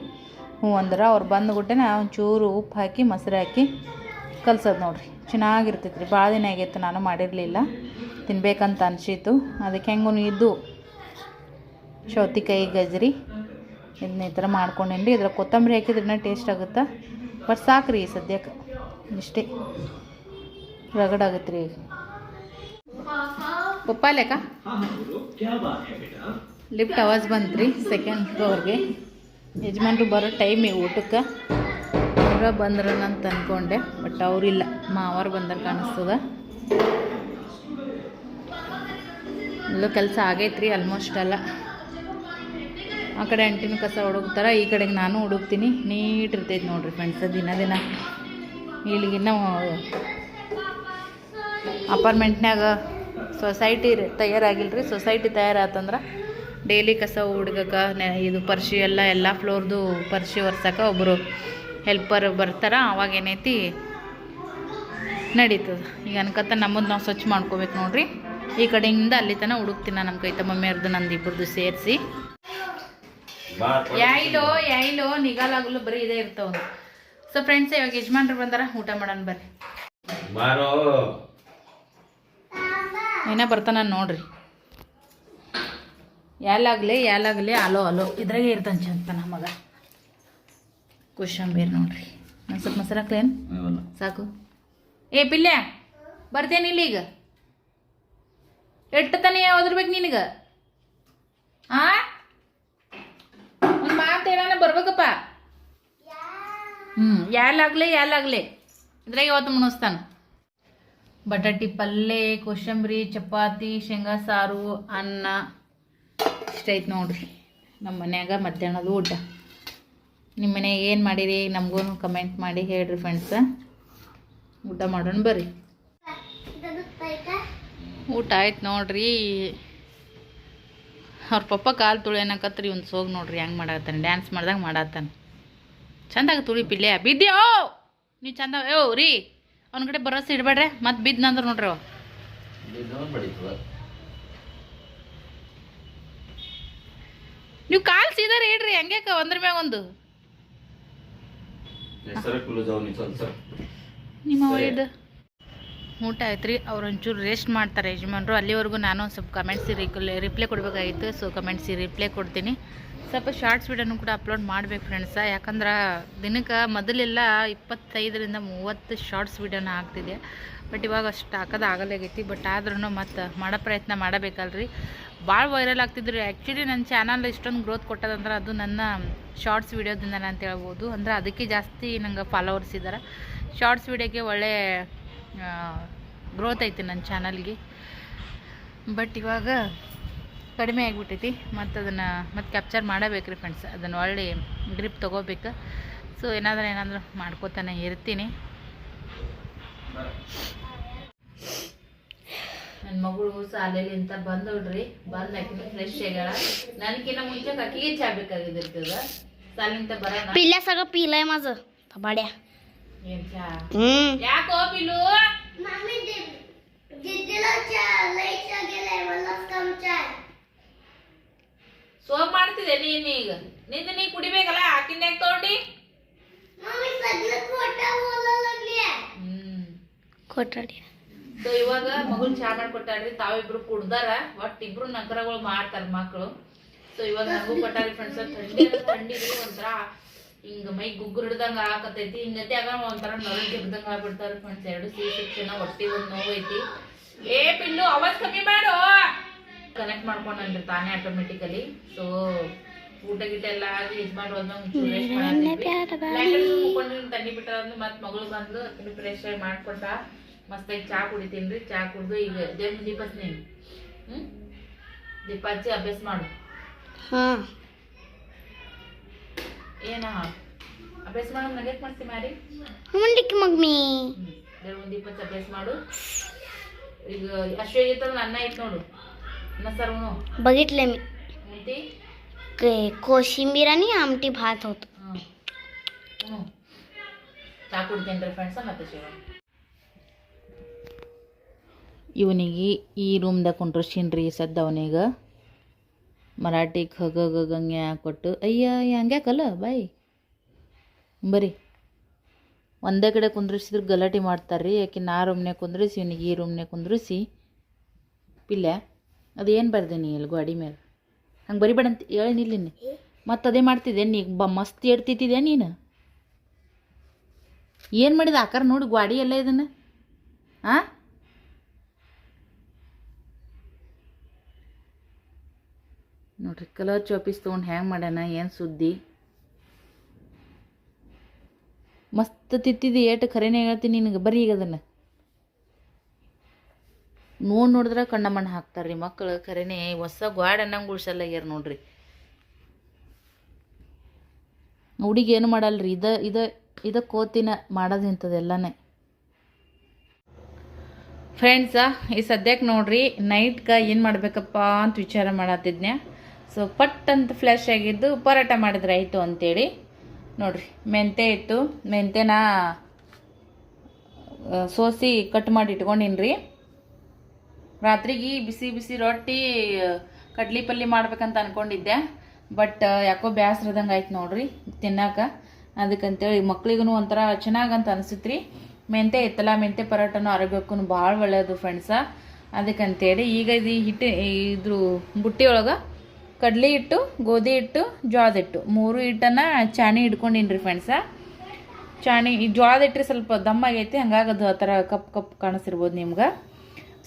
ಹ್ಞೂ ಅಂದ್ರೆ ಅವ್ರು ಬಂದುಬಿಟ್ಟೆ ನಾನು ಒಂಚೂರು ಉಪ್ಪು ಹಾಕಿ, ಮೊಸರು ಹಾಕಿ ಕಲ್ಸೋದು ನೋಡ್ರಿ. ಚೆನ್ನಾಗಿರ್ತೈತೆ ರೀ ಭಾಳ ದಿನ ಆಗೈತೆ ನಾನು ಮಾಡಿರಲಿಲ್ಲ. ತಿನ್ಬೇಕಂತ ಅನಿಸಿತು ಅದಕ್ಕೆ ಹೆಂಗೂ ಇದ್ದು ಸೌತಿಕಾಯಿ ಗಜ್ರಿ. ಇದನ್ನ ಈ ಥರ ಮಾಡ್ಕೊಂಡೇನಿ ರೀ ಇದ್ರ ಕೊತ್ತಂಬರಿ ಹಾಕಿದ್ರನ್ನ ಟೇಸ್ಟ್ ಆಗುತ್ತೆ? ಬಟ್ ಸಾಕು ರೀ ಸದ್ಯಕ್ಕೆ. ಇಷ್ಟೇ. ರಗಡಾಗತ್ತೆ ರೀ ಈಗ. ಲಿಫ್ಟ್ ಲಿಫ್ಟ್ ಆವಾಜ್ ಬಂತ್ರಿ ಸೆಕೆಂಡ್ ಫ್ಲೋರ್ಗೆ ಯಜಮಾನ್ರು ಬರೋ ಟೈಮ್ ಊಟಕ್ಕೆ. ಅವ್ರ ಬಂದ್ರ ಅಂತ ಅಂದ್ಕೊಂಡೆ ಬಟ್ ಅವರಿಲ್ಲ. ಮಾವಾರು ಬಂದ್ರೆ ಕಾಣಿಸ್ತದ. ಎಲ್ಲ ಕೆಲಸ ಆಗೈತ್ರಿ ಆಲ್ಮೋಸ್ಟ್ ಎಲ್ಲ. ಆ ಕಡೆ ಅಂಟಿನ ಕಸ ಹುಡುಕ್ತಾರ ಈ ಕಡೆಗೆ ನಾನು ಹುಡುಕ್ತೀನಿ. ನೀಟ್ ಇರ್ತೈತೆ ನೋಡ್ರಿ ಫ್ರೆಂಡ್ಸ್ ದಿನ ದಿನ. ಇಲ್ಲಿಗಿನ್ನ ಅಪಾರ್ಟ್ಮೆಂಟ್ನ್ಯಾಗ ಸೊಸೈಟಿ ತಯಾರಾಗಿಲ್ಲ ರೀ ಸೊಸೈಟಿ ತಯಾರಾತಂದ್ರೆ ಡೈಲಿ ಕಸ ಹುಡ್ಗಕ್ಕೆ ಇದು ಪರ್ಶಿ ಎಲ್ಲ ಎಲ್ಲ ಫ್ಲೋರ್ದು ಪರ್ಶಿ ಒರ್ಸಕ್ಕೆ ಒಬ್ಬರು ಹೆಲ್ಪರ್ ಬರ್ತಾರ. ಆವಾಗ ಏನೈತಿ? ನಡೀತದೆ. ಈಗ ಅನ್ಕತ್ತ ನಮ್ಮದು ನಾವು ಸ್ವಚ್ಛ ಮಾಡ್ಕೋಬೇಕು ನೋಡ್ರಿ. ಈ ಕಡೆಯಿಂದ ಅಲ್ಲಿ ತನಕ ಹುಡುಕ್ತೀನಿ ನಮ್ಮ ಕೈತ ಮಮ್ಮಿಯವ್ರದ್ದು ನಂದು ಇಬ್ಬರದು ಸೇರಿಸಿ. ಯಾಯಿಲೋ ಯಾಯಿಲೋ, ನಿಗಾಲಾಗಲು ಬರೀ ಇದೇ ಇರ್ತಾವ. ಸೊ ಫ್ರೆಂಡ್ಸ್ ಇವಾಗ ಯಜಮಾನ್ರು ಬಂದಾರ, ಊಟ ಮಾಡೋಣ ಬರ್ರಿ. ಬಾರೋ ಏನ ಬರ್ತಾನ ನೋಡ್ರಿ. ಯಾಲಾಗ್ಲಿ ಯಾಲಾಗ್ಲಿ ಅಲೋ ಅಲೋ ಇದ್ರಾಗೆ ಇರ್ತಾನೆ ಚಂತ ಮಗ. ಕುಶಂಬೀರ್ ನೋಡ್ರಿ. ನಾನು ಸ್ವಲ್ಪ ಮೊಸರು ಹಾಕ್ಲೇನು ಸಾಕು. ಏ ಪಿಲ್ಯ ಬರ್ತೇನೆ ಇಲ್ಲಿ ಈಗ? ಎಷ್ಟು ತಾನೇ ಓದಿರ್ಬೇಕು ನಿನಗೆ? ಆ? ಒಂದು ಮಾತು ಹೇಳೋಣ ಬರ್ಬೇಕಪ್ಪ. ಹ್ಞೂ ಯಾಲಾಗ್ಲಿ ಯಾಲಾಗ್ಲಿ. ಇದ್ರಾಗೆ ಯಾವತ್ತು ಮುಣಿಸ್ತಾನೆ. ಬಟಾಟಿ ಪಲ್ಲೆ ಕೋಸಂಬರಿ ಚಪಾತಿ, ಶೇಂಗಾ, ಸಾರು, ಅನ್ನ. ಇಷ್ಟೈತೆ ನೋಡ್ರಿ. ನಮ್ಮ ಮನ್ಯಾಗ ಮಧ್ಯಾಹ್ನದ ಊಟ. ನಿಮ್ಮ ಮನೆಯಾಗ ಏನು ಮಾಡಿರಿ? ನಮಗೂ ಕಮೆಂಟ್ ಮಾಡಿ ಹೇಳ್ರಿ ಫ್ರೆಂಡ್ಸ ಊಟ ಮಾಡೋಣ ಬರ್ರಿ. ಊಟ ಆಯ್ತು ನೋಡ್ರಿ. ಅವ್ರ ಪಪ್ಪ ಕಾಲು ತುಳಿಯನಕತ್ರಿ, ಒಂದು ಸೋಗ್ ನೋಡ್ರಿ ಹೆಂಗೆ ಮಾಡತ್ತಾನೆ ಡ್ಯಾನ್ಸ್ ಮಾಡ್ದಂಗೆ ಮಾಡತ್ತಾನೆ ಚಂದಾಗ ತುಳಿ ಪಿಲ್ಲೆ. ಓ ನೀ ಚಂದ ಓ ರೀ. ಅವ್ನ ಕಡೆ ಭರೋಸೆ ಇಡ್ಬೇಡ್ರೆ ಮತ್ತೆ ಬಿದ್ನಂದ್ರ ನೋಡ್ರಿ ಅವ. ನೀವು ಕಾಲ್ ಸೀದಾರ ಇಡ್ರಿ ಹಂಗೆ ಒಂದ್ರ ಮ್ಯಾಗ ಒಂದು. ನಿಮ್ಮ ಇದು ಊಟ ಆಯ್ತು ರೀ ಅವ್ರು ಒಂಚೂರು ರೆಸ್ಟ್ ಮಾಡ್ತಾರೆ ಯಜಮಾನ್ರು ಅಲ್ಲಿವರೆಗೂ ನಾನು ಒಂದು ಸ್ವಲ್ಪ ಕಮೆಂಟ್ಸಿ ರಿಪ್ಲೈ ಕೊಡಬೇಕಾಗಿತ್ತು ಸೊ ಕಮೆಂಟ್ಸಿ ರಿಪ್ಲೈ ಕೊಡ್ತೀನಿ. ಸ್ವಲ್ಪ ಶಾರ್ಟ್ಸ್ ವಿಡಿಯೋನು ಕೂಡ ಅಪ್ಲೋಡ್ ಮಾಡಬೇಕು ಫ್ರೆಂಡ್ಸ ಯಾಕಂದ್ರೆ ದಿನಕ್ಕೆ ಮೊದಲೆಲ್ಲ ಇಪ್ಪತ್ತೈದರಿಂದ ಮೂವತ್ತು ಶಾರ್ಟ್ಸ್ ವಿಡಿಯೋನ ಆಗ್ತಿದೆ. ಬಟ್ ಇವಾಗ ಅಷ್ಟು ಹಾಕೋದು ಆಗಲಾಗೈತಿ ಬಟ್ ಆದ್ರೂ ಮತ್ತು ಮಾಡೋ ಪ್ರಯತ್ನ ಮಾಡಬೇಕಲ್ರಿ. ಭಾಳ ವೈರಲ್ ಆಗ್ತಿದ್ರಿ. ಆ್ಯಕ್ಚುಲಿ ನನ್ನ ಚಾನಲ್ ಇಷ್ಟೊಂದು ಗ್ರೋತ್ ಕೊಟ್ಟದಂದ್ರೆ ಅದು ನನ್ನ ಶಾರ್ಟ್ಸ್ ವೀಡಿಯೋದಿಂದ ಅಂತ ಹೇಳ್ಬೋದು. ಅಂದರೆ ಅದಕ್ಕೆ ಜಾಸ್ತಿ ನಂಗೆ ಫಾಲೋವರ್ಸ್ ಇದ್ದಾರೆ ಶಾರ್ಟ್ಸ್ ವೀಡಿಯೋಗೆ ಒಳ್ಳೆ ಗ್ರೋತ್ ಐತಿ ನನ್ನ ಚಾನಲ್ಗೆ ಬಟ್ ಇವಾಗ ಕಡಿಮೆ ಆಗಿಬಿಟ್ಟೈತಿ ಮತ್ತು ಅದನ್ನು ಮತ್ತೆ ಕ್ಯಾಪ್ಚರ್ ಮಾಡಬೇಕು ರೀ ಫ್ರೆಂಡ್ಸ್ ಅದನ್ನು ಒಳ್ಳೆ ಗ್ರಿಪ್ ತೊಗೋಬೇಕು. ಸೊ ಏನಾದರೂ ಏನಾದರೂ ಮಾಡ್ಕೋತಾನೆ ಇರ್ತೀನಿ. ನನ್ನ ಮಗಳು ಶಾಲೆಯಲ್ಲಿ ಅಂತ ಬಂದೋಡ್ರಿ ಬಂದ ಹಾಕಿದ್ರೆ ಫ್ರೆಶ್ ಆಗ್ಯಾಳ. ನನಗಿನ್ನ ಮುಂಚೆ ಅಕ್ಕಿಗೆ ಚಾ ಬೇಕಾಗಿದ್ದಿರ್ತದ ಶಾಲೆಯಿಂದ ಬರೋಣ. ಪಿಲ್ಲ ಸಗ ಪಿಲ್ಲ ಮಾಜ. ಯಾಕೋ ಪಿಲು ಸೋಪ್ ಮಾಡ್ತಿದೆ ನೀನು ಈಗ. ನಿಂದ ನೀ ಕುಡಿಬೇಕಲ್ಲ ಆಕಿಂದ ಯಾಕೆ ತಗೊಂಡಿ? ಕೊಟ್ಟಾಡಿ. ಸೊ ಇವಾಗ ಮಗಳು ಚಾ ಮಾಡ್ಕೊಟ್ಟಾಡ್ರಿ ತಾವಿಬ್ರು ಕುಡ್ದಾರ ಒಟ್ ಇಬ್ರು ನಗರಗಳು ಮಾಡ್ತಾರ ಮಕ್ಕಳು ಸೊ ಇವಾಗ ನಗು ಕೊಟ್ಟಾರಿ ಫ್ರೆಂಡ್ಸ್ ಥಂಡಿ ಥಂಡಿ ಒಂಥರ ಹಿಂಗ ಮೈ ಗುಗ್ಗು ಹಿಡ್ದಂಗ ಆಕತೈತಿ ಹಿಂಗತಿ ಆಗ ಒಂಥರ ನೊರಗೆ ಹಿಡ್ದಂಗ ಆಗ್ಬಿಡ್ತಾರ ಫ್ರೆಂಡ್ಸ್ ಎರಡು ಸಿ ಸೆಕ್ಷನ್ ಒಟ್ಟಿ ಒಂದು ನೋವು ಐತಿ. ಏ ಪಿಲ್ಲು ಅವಾಜ್ ಕಮ್ಮಿ ಮಾಡು. ಕನೆಕ್ಟ್ ಮಾಡ್ಕೊಂಡ್ರಿ ತಾನೇ ಆಟೋಮೆಟಿಕಲಿ ಸೊ ಊಟ ಗಿಟ ಎಲ್ಲ ಆಗಿ ಇದ್ ಮಾಡಿ ಹೋದ್ಮೇಲೆ ತಣ್ಣಿ ಬಿಟ್ಟ ಮತ್ ಮಗಳು ಬಂದು ಫ್ರೆಶ್ ಆಗಿ ಮಾಡ್ಕೊಟ್ಟ. ಮಸ್ತಾಗಿ ಚಾ ಕುಡಿತೀನಿ ಚಾ ಕುಡಿದು ಈಗ ದೇವ್ ದೀಪ ನೀನು. ಹ್ಮ್? ದೀಪ ಹಚ್ಚಿ ಅಭ್ಯಾಸ ಮಾಡು. ಹಾಂ. ಏನ? ಅಭ್ಯಾಸ ಮಾಡ್ ನಗೇಟ್ ಮಾಡ್ತಿ ಮಾರಿ? ಮುಂದಕ್ಕೆ ಮಗ್ಮಿ. ದೇವ್ರ ದೀಪ ಅಭ್ಯಾಸ ಮಾಡು. ಈಗ ಅಶ್ವ ಐತಂದ್ರೆ ಅನ್ನ ಐತ್ ನೋಡು. बघितले मी ಮುಂತಿ ते कोशिंबीर आणि आमटी भात होत ಹ್ಞೂ ಹ್ಞೂ ಚಾ ಕುಡ್ತೀನಿ ಫ್ರೆಂಡ್ಸ ಮತ್ತೆ ಶಿವ ಇವನಿಗೆ ಈ ರೂಮ್ದಾಗ ಕುಂಡ್ರಸಿನ್ರಿ ಸದ್ದ ಅವನಿಗೆ ಮರಾಠಿ ಖಗ ಗಂಗೆ ಕೊಟ್ಟು ಅಯ್ಯ ಹಂಗ್ಯಾಕಲ್ಲ ಬಾಯ್ ಬರೀ ಒಂದೇ ಕಡೆ ಕುಂದ್ರಿಸಿದ್ರೆ ಗಲಾಟೆ ಮಾಡ್ತಾರ್ರಿ ಯಾಕೆ ನಾ ರೂಮ್ನ್ಯಾಗ ಕುಂದ್ರಿಸಿ ಇವನಿಗೆ ಈ ರೂಮ್ನ್ಯಾಗ ಕುಂದ್ರಿಸಿ ಪಿಲ್ಯ ಅದೇನು ನೀ ಇಲ್ಲಿ ಗಾಡಿ ಮೇಲೆ ಹಂಗೆ ಬರಿಬೇಡ ಅಂತ ಹೇಳಿ ನಿಲ್ಲಿನಿ. ಮತ್ತು ಅದೇ ಮಾಡ್ತಿದ್ದೆ ನೀ ಬ ಮಸ್ತ್ ಎಡ್ತಿದ್ದೆ ನೀನು. ಏನು ಮಾಡಿದೆ? ಆಕಾರ ನೋಡಿ ಗಾಡಿ ಎಲ್ಲ ಇದನ್ನು. ಹಾಂ ನೋಡ್ರಿ ಕಲರ್ ಚಾಪೀಸ್ ತೊಗೊಂಡು ಹ್ಯಾಂಗೆ ಮಾಡ್ಯಾನ? ಏನು ಸುದ್ದಿ? ಮಸ್ತ್ ತಿತ್ತಿದಿ ಏಟು ಖರೇನೆ ಹೇಳ್ತೀನಿ ನಿನಗೆ. ಬರೀ ಈಗ ಅದನ್ನು. ನೋಡಿ ನೋಡಿದ್ರೆ ಕಣ್ಣ ಮಣ್ಣು ಹಾಕ್ತಾರೆ ರೀ ಮಕ್ಕಳು ಖರೇನೆ ಹೊಸ ಗ್ವಾಡ್ ಅನ್ನಂಗೆ ಉಳ್ಸಲ್ಲಾಗ್ಯಾರ ನೋಡ್ರಿ. ಹುಡುಗಿ ಏನು ಮಾಡಲ್ರಿ? ಇದ ಇದ ಇದ ಕೋತಿನ ಮಾಡೋದು ಇಂಥದ್ದೆಲ್ಲನೇ ಫ್ರೆಂಡ್ಸ ಈ ಸದ್ಯಕ್ಕೆ ನೋಡ್ರಿ ನೈಟ್ಗೆ ಏನು ಮಾಡಬೇಕಪ್ಪ ಅಂತ ವಿಚಾರ ಮಾಡತ್ತಿದ್ನೆ ಸೊ ಪಟ್ ಅಂತ ಫ್ಲ್ಯಾಶ್ ಆಗಿದ್ದು ಪರೋಟ ಮಾಡಿದ್ರೆ ಆಯಿತು ಅಂತೇಳಿ. ನೋಡ್ರಿ ಮೆಂತೆ ಇತ್ತು. ಮೆಂತೆನ ಸೋಸಿ ಕಟ್ ಮಾಡಿ ಇಟ್ಕೊಂಡಿನಿ ರೀ ರಾತ್ರಿಗೆ ಬಿಸಿ ಬಿಸಿ ರೊಟ್ಟಿ, ಕಡ್ಲಿ ಪಲ್ಯ ಮಾಡ್ಬೇಕಂತ ಅನ್ಕೊಂಡಿದ್ದೆ. ಬಟ್ ಯಾಕೋ ಬ್ಯಾಸ್ರದಂಗೆ ಆಯ್ತು ನೋಡ್ರಿ ತಿನ್ನಾಕ. ಅದಕ್ಕಂತೇಳಿ ಮಕ್ಳಿಗೂ ಒಂಥರ ಚೆನ್ನಾಗಂತ ಅನಿಸುತ್ತೆ ಮೆಂತೆ ಇತ್ತಲ್ಲ ಮೆಂತೆ ಪರೋಟನೂ ಆರೋಗ್ಯಕ್ಕೂ ಭಾಳ ಒಳ್ಳೆಯದು ಫ್ರೆಂಡ್ಸ ಅದಕ್ಕಂತೇಳಿ ಈಗ ಇದು ಹಿಟ್ಟು ಇದ್ರ ಬುಟ್ಟಿ ಒಳಗೆ ಕಡ್ಲಿ ಹಿಟ್ಟು, ಗೋಧಿ ಹಿಟ್ಟು ಜೋಳದ ಹಿಟ್ಟು. ಮೂರು ಹಿಟ್ಟನ್ನು ಚಾಣಿ ಹಿಡ್ಕೊಂಡಿನ್ರಿ ರೀ ಫ್ರೆಂಡ್ಸ ಚಾಣಿ, ಈ ಜೋಳದ ಸ್ವಲ್ಪ ದಮ್ಮಾಗೈತಿ ಹಂಗಾಗಿ ಅದು ಆ ಥರ ಕಪ್ ಕಪ್ ಕಾಣಿಸಿರ್ಬೋದು ನಿಮ್ಗೆ.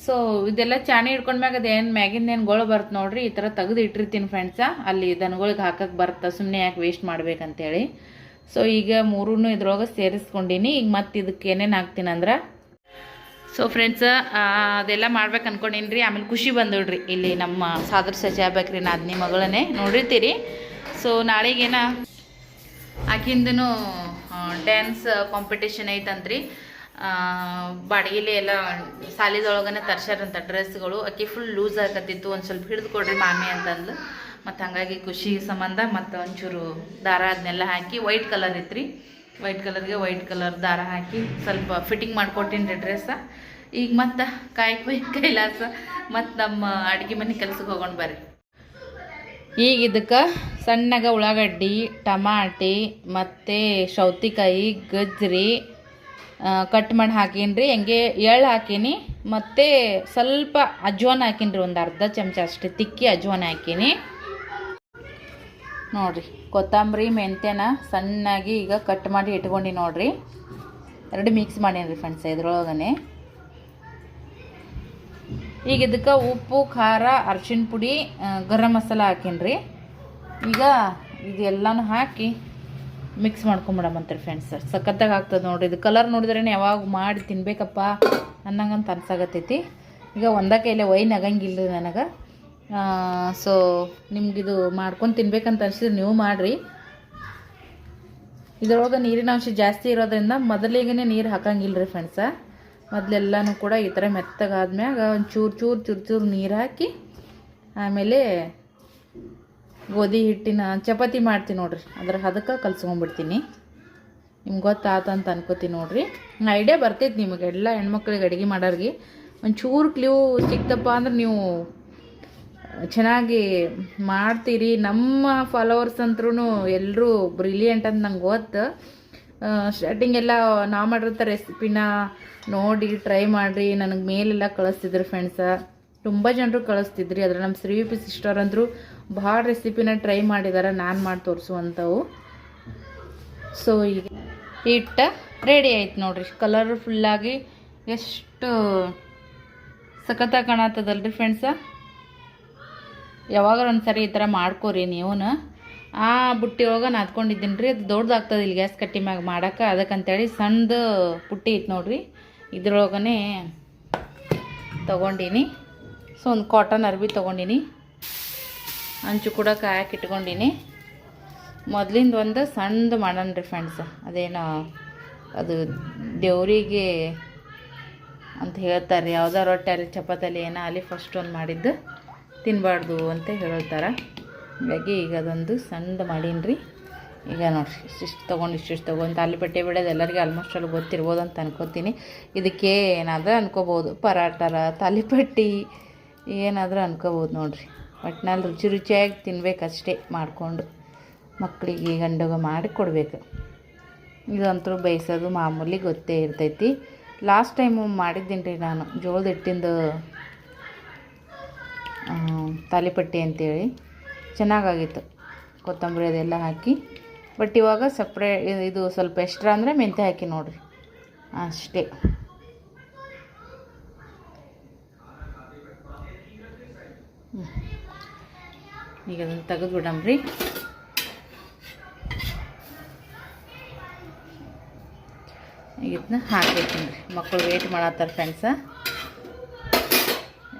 ಸೊ ಇದೆಲ್ಲ ಚಾಣಿ ಹಿಡ್ಕೊಂಡ್ಮ್ಯಾಗ ಅದೇನು ಮ್ಯಾಗಿಂದ ಏನು ಗೋಳು ಬರುತ್ತೆ ನೋಡ್ರಿ, ಈ ಥರ ತೆಗೆದು ಇಟ್ಟಿರ್ತೀನಿ ಫ್ರೆಂಡ್ಸ ಅಲ್ಲಿ ದನಗಳಿಗೆ ಹಾಕಕ್ಕೆ ಬರುತ್ತೆ ಸುಮ್ಮನೆ ಯಾಕೆ ವೇಸ್ಟ್ ಮಾಡ್ಬೇಕಂತೇಳಿ. ಸೊ ಈಗ ಮೂರೂ ಇದ್ರೊಳಗೆ ಸೇರಿಸ್ಕೊಂಡಿನಿ. ಈಗ ಮತ್ತೆ ಇದಕ್ಕೆ ಏನೇನು ಹಾಕ್ತೀನಿ ಅಂದ್ರೆ ಸೊ ಫ್ರೆಂಡ್ಸ್ ಅದೆಲ್ಲ ಮಾಡ್ಬೇಕು ಅನ್ಕೊಂಡಿನಿ ರೀ ಆಮೇಲೆ ಖುಷಿ ಬಂದೋಡ್ರಿ ಇಲ್ಲಿ ನಮ್ಮ ಸಾದ್ರ ಸಜ್ಜೆ ಆಗ್ಬೇಕ್ರಿ ನಾದಿನಿ ಮಗಳನ್ನೇ. ನೋಡಿರ್ತೀರಿ. ಸೊ ನಾಳೆಗೇನ ಆಕಿಂದನು ಡ್ಯಾನ್ಸ್ ಕಾಂಪಿಟೇಷನ್ ಐತಂತ್ರಿ. ಬಾಡಿಗೆಲಿ ಎಲ್ಲ ಸಾಲಿದೊಳಗನೆ ತರ್ಸ್ಯಾರಂತ ಡ್ರೆಸ್ಗಳು. ಆಕೆ ಫುಲ್ ಲೂಸ್ ಆಗತ್ತಿತ್ತು, ಒಂದು ಸ್ವಲ್ಪ ಹಿಡಿದು ಕೊಡ್ರಿ ಮಾಮಿ ಅಂತಂದು. ಮತ್ತು ಹಾಗಾಗಿ ಖುಷಿ ಸಂಬಂಧ ಮತ್ತು ಒಂಚೂರು ದಾರ ಅದನ್ನೆಲ್ಲ ಹಾಕಿ ವೈಟ್ ಕಲರ್ ಇತ್ತು ವೈಟ್ ಕಲರ್ಗೆ ವೈಟ್ ಕಲರ್ ದಾರ ಹಾಕಿ ಸ್ವಲ್ಪ ಫಿಟ್ಟಿಂಗ್ ಮಾಡ್ಕೊಟ್ಟಿನಿ ಡ್ರೆಸ್ಸ ಈಗ ಮತ್ತು ಕೊಯ್ ಕೈಲಾಸ ಮತ್ತು ನಮ್ಮ ಅಡುಗೆ ಮನೆ ಕೆಲ್ಸಕ್ಕೆ ಹೋಗೋಣ ಬರ್ರಿ. ಈಗ ಇದಕ್ಕೆ ಸಣ್ಣಗ ಉಳ್ಳಾಗಡ್ಡಿ, ಟಮಾಟಿ, ಮತ್ತು ಸೌತಿಕಾಯಿ ಗಜ್ರಿ ಕಟ್ ಮಾಡಿ ಹಾಕೀನಿ ಹೆಂಗೆ ಎಳ್ಳು ಹಾಕೀನಿ. ಮತ್ತು ಸ್ವಲ್ಪ ಅಜ್ವಾನ ಹಾಕೀನಿ ಒಂದು ಅರ್ಧ ಚಮಚ ಅಷ್ಟೇ ತಿಕ್ಕಿ ಅಜ್ವಾನ ಹಾಕೀನಿ. ನೋಡಿರಿ, ಕೊತ್ತಂಬರಿ, ಮೆಂತ್ಯನ ಸಣ್ಣಾಗಿ ಈಗ ಕಟ್ ಮಾಡಿ ಇಟ್ಕೊಂಡು ನೋಡಿರಿ. ಎರಡು ಮಿಕ್ಸ್ ಮಾಡೀನಿ ರೀ ಫ್ರೆಂಡ್ಸ್ ಇದ್ರೊಳಗನೆ. ಈಗ ಇದಕ್ಕೆ ಉಪ್ಪು, ಖಾರ, ಅರ್ಶಿಣ ಪುಡಿ ಗರಂ ಮಸಾಲ ಹಾಕೀನಿ ರೀ ಈಗ ಇದೆಲ್ಲನೂ ಹಾಕಿ ಮಿಕ್ಸ್ ಮಾಡ್ಕೊಂಬಿಡಮಂತ್ರಿ ಫ್ರೆಂಡ್ಸ್ ಸಖತ್ತಾಗಿ ಆಗ್ತದೆ ನೋಡ್ರಿ. ಇದು ಕಲರ್ ನೋಡಿದ್ರೇ ಯಾವಾಗ ಮಾಡಿ ತಿನ್ಬೇಕಪ್ಪ ಅನ್ನಂಗಂತ ಅನ್ಸಾಗತ್ತೈತಿ. ಈಗ ಒಂದ ಕೈಲೆ ವೈನ್ ಆಗಂಗಿಲ್ಲ ನನಗೆ. ಸೊ ನಿಮ್ಗಿದು ಮಾಡ್ಕೊಂಡು ತಿನ್ಬೇಕಂತ ಅನ್ಸಿದ್ರೆ ನೀವು ಮಾಡಿರಿ. ಇದರೊಳಗೆ ನೀರಿನ ಅಂಶ ಜಾಸ್ತಿ ಇರೋದ್ರಿಂದ ಮೊದಲಿಗೆ ನೀರು ಹಾಕಂಗಿಲ್ಲ ರೀ ಫ್ರೆಂಡ್ಸ ಮೊದಲೆಲ್ಲನೂ ಕೂಡ ಈ ಥರ ಮೆತ್ತಗಾದ್ಮ್ಯಾಗ ಒಂದು ಚೂರು ಚೂರು ಚೂರು ಚೂರು ನೀರು ಹಾಕಿ ಆಮೇಲೆ ಗೋಧಿ ಹಿಟ್ಟಿನ ಚಪಾತಿ ಮಾಡ್ತೀನಿ ನೋಡ್ರಿ. ಅದ್ರ ಹದಕ್ಕೆ ಕಲ್ಸ್ಕೊಂಡ್ಬಿಡ್ತೀನಿ. ನಿಮ್ಗೆ ಗೊತ್ತಾತ ಅಂತ ಅನ್ಕೋತೀನಿ ನೋಡ್ರಿ. ಐಡಿಯಾ ಬರ್ತೈತೆ ನಿಮಗೆ. ಎಲ್ಲ ಹೆಣ್ಮಕ್ಳಿಗೆ ಅಡುಗೆ ಮಾಡೋರಿಗೆ. ಒಂಚೂರು ಕ್ಲೀವ್ ಸಿಕ್ತಪ್ಪ ಅಂದ್ರೆ ನೀವು ಚೆನ್ನಾಗಿ ಮಾಡ್ತೀರಿ. ನಮ್ಮ ಫಾಲೋವರ್ಸ್ ಅಂತ್ರೂ ಎಲ್ಲರೂ ಬ್ರಿಲಿಯಂಟ್ ಅಂತ ನಂಗೆ ಗೊತ್ತು. ಸ್ಟಾರ್ಟಿಂಗ್ ಎಲ್ಲ ನಾವು ಮಾಡಿರ್ತ ರೆಸಿಪಿನ ನೋಡಿ ಟ್ರೈ ಮಾಡಿರಿ. ನನಗೆ ಮೇಲೆಲ್ಲ ಕಳಿಸ್ತಿದ್ರು ಫ್ರೆಂಡ್ಸ ತುಂಬ ಜನರು ಕಳಿಸ್ತಿದ್ರಿ. ಅದ್ರ ನಮ್ಮ ಶ್ರೀ ಪಿ ಸಿಸ್ಟರ್ ಅಂದರು ಭಾಳ ರೆಸಿಪಿನ ಟ್ರೈ ಮಾಡಿದಾರೆ, ನಾನು ಮಾಡಿ ತೋರಿಸುವಂಥವು ಸೊ ಈಗ ಹಿಟ್ಟು ರೆಡಿ ಆಯ್ತು ನೋಡ್ರಿ. ಕಲರ್ಫುಲ್ಲಾಗಿ ಎಷ್ಟು ಸಖತ್ತಾಗಿ ಕಾಣತ್ತದಲ್ರಿ ಫ್ರೆಂಡ್ಸ ಯಾವಾಗ ಒಂದು ಸರಿ ಈ ಥರ ಮಾಡ್ಕೋರಿ ನೀವು ಆ ಬುಟ್ಟಿ ಒಳಗೆ ನಾದ್ಕೊಂಡಿದ್ದೀನಿ ರೀ ಅದು ದೊಡ್ಡದಾಗ್ತದೆ ಇಲ್ಲಿ ಗ್ಯಾಸ್ ಕಟ್ಟಿ ಮ್ಯಾಗ ಮಾಡಕ್ಕೆ. ಅದಕ್ಕಂತೇಳಿ ಸಣ್ಣದು ಪುಟ್ಟಿ ಇತ್ತು ನೋಡ್ರಿ. ಇದ್ರೊಳಗನೆ ತೊಗೊಂಡೀನಿ. ಸೊ ಒಂದು ಕಾಟನ್ ಅರ್ಬಿ ತೊಗೊಂಡೀನಿ. ಅಂಚು ಕೂಡ ಕಾಯಕ್ಕೆ ಇಟ್ಕೊಂಡೀನಿ. ಮೊದಲಿಂದ ಒಂದು ಸಣ್ಣದು ಮಾಡೋಣ ರೀ ಫ್ರೆಂಡ್ಸ್ ಅದೇನೋ ಅದು ದೇವರಿಗೆ ಅಂತ ಹೇಳ್ತಾರೆ ಯಾವುದೋ ರೊಟ್ಟಿ, ಅಲ್ಲಿ ಚಪಾತಲ್ಲಿ ಏನೋ, ಅಲ್ಲಿ ಫಸ್ಟ್ ಒಂದು ಮಾಡಿದ್ದು. ತಿನ್ನಬಾರ್ದು ಅಂತ ಹೇಳ್ತಾರೆ. ಹಾಗಾಗಿ ಈಗ ಅದೊಂದು ಸಣ್ಣದು ಮಾಡೀನಿ ರೀ. ಈಗ ನೋಡಿರಿ, ಇಷ್ಟಿಷ್ಟು ತೊಗೊಂಡು ಇಷ್ಟಿಷ್ಟು ತೊಗೊಂಡು ಬಟ್ಟೆ ಬಿಡೋದು ಎಲ್ಲರಿಗೂ ಆಲ್ಮೋಸ್ಟ್ ಅಲ್ಲಿ ಗೊತ್ತಿರ್ಬೋದು ಅಂತ ಅನ್ಕೋತೀನಿ. ಇದಕ್ಕೆ ಏನಾದರೂ ಅನ್ಕೋಬೋದು. ಪರಾಟರ ತಾಲಿಪಟ್ಟಿ ಏನಾದರೂ ಅನ್ಕೋಬೋದು ನೋಡ್ರಿ. ಒಟ್ನಲ್ಲಿ ರುಚಿ ರುಚಿಯಾಗಿ ತಿನ್ಬೇಕಷ್ಟೇ ಮಾಡಿಕೊಂಡು ಮಕ್ಕಳಿಗೆ ಗಂಡಗ ಮಾಡಿ ಕೊಡಬೇಕು. ಇದಂತೂ ಬೇಯಿಸೋದು ಮಾಮೂಲಿ ಗೊತ್ತೇ ಇರ್ತೈತಿ. ಲಾಸ್ಟ್ ಟೈಮು ಮಾಡಿದ್ದೀನಿ ರೀ ನಾನು ಜೋಳದ ಹಿಟ್ಟಿಂದು ತಾಲಿಪಟ್ಟಿ ಅಂತೇಳಿ. ಚೆನ್ನಾಗಾಗಿತ್ತು. ಕೊತ್ತಂಬರಿ ಅದೆಲ್ಲ ಹಾಕಿ. ಬಟ್ ಇವಾಗ ಸಪ್ರೇ, ಇದು ಸ್ವಲ್ಪ ಎಕ್ಸ್ಟ್ರಾ ಅಂದರೆ ಮೆಂತ್ಯ ಹಾಕಿ ನೋಡಿರಿ. ಅಷ್ಟೇ. ಈಗ ಅದನ್ನು ತೆಗೆದು ಬಿಡಮ್ರಿ ಈಗ ಇದನ್ನ ಹಾಕ್ಬೇಕೀನಿ ರೀ ಮಕ್ಕಳು ವೇಟ್ ಮಾಡತ್ತಾರ ಫ್ರೆಂಡ್ಸ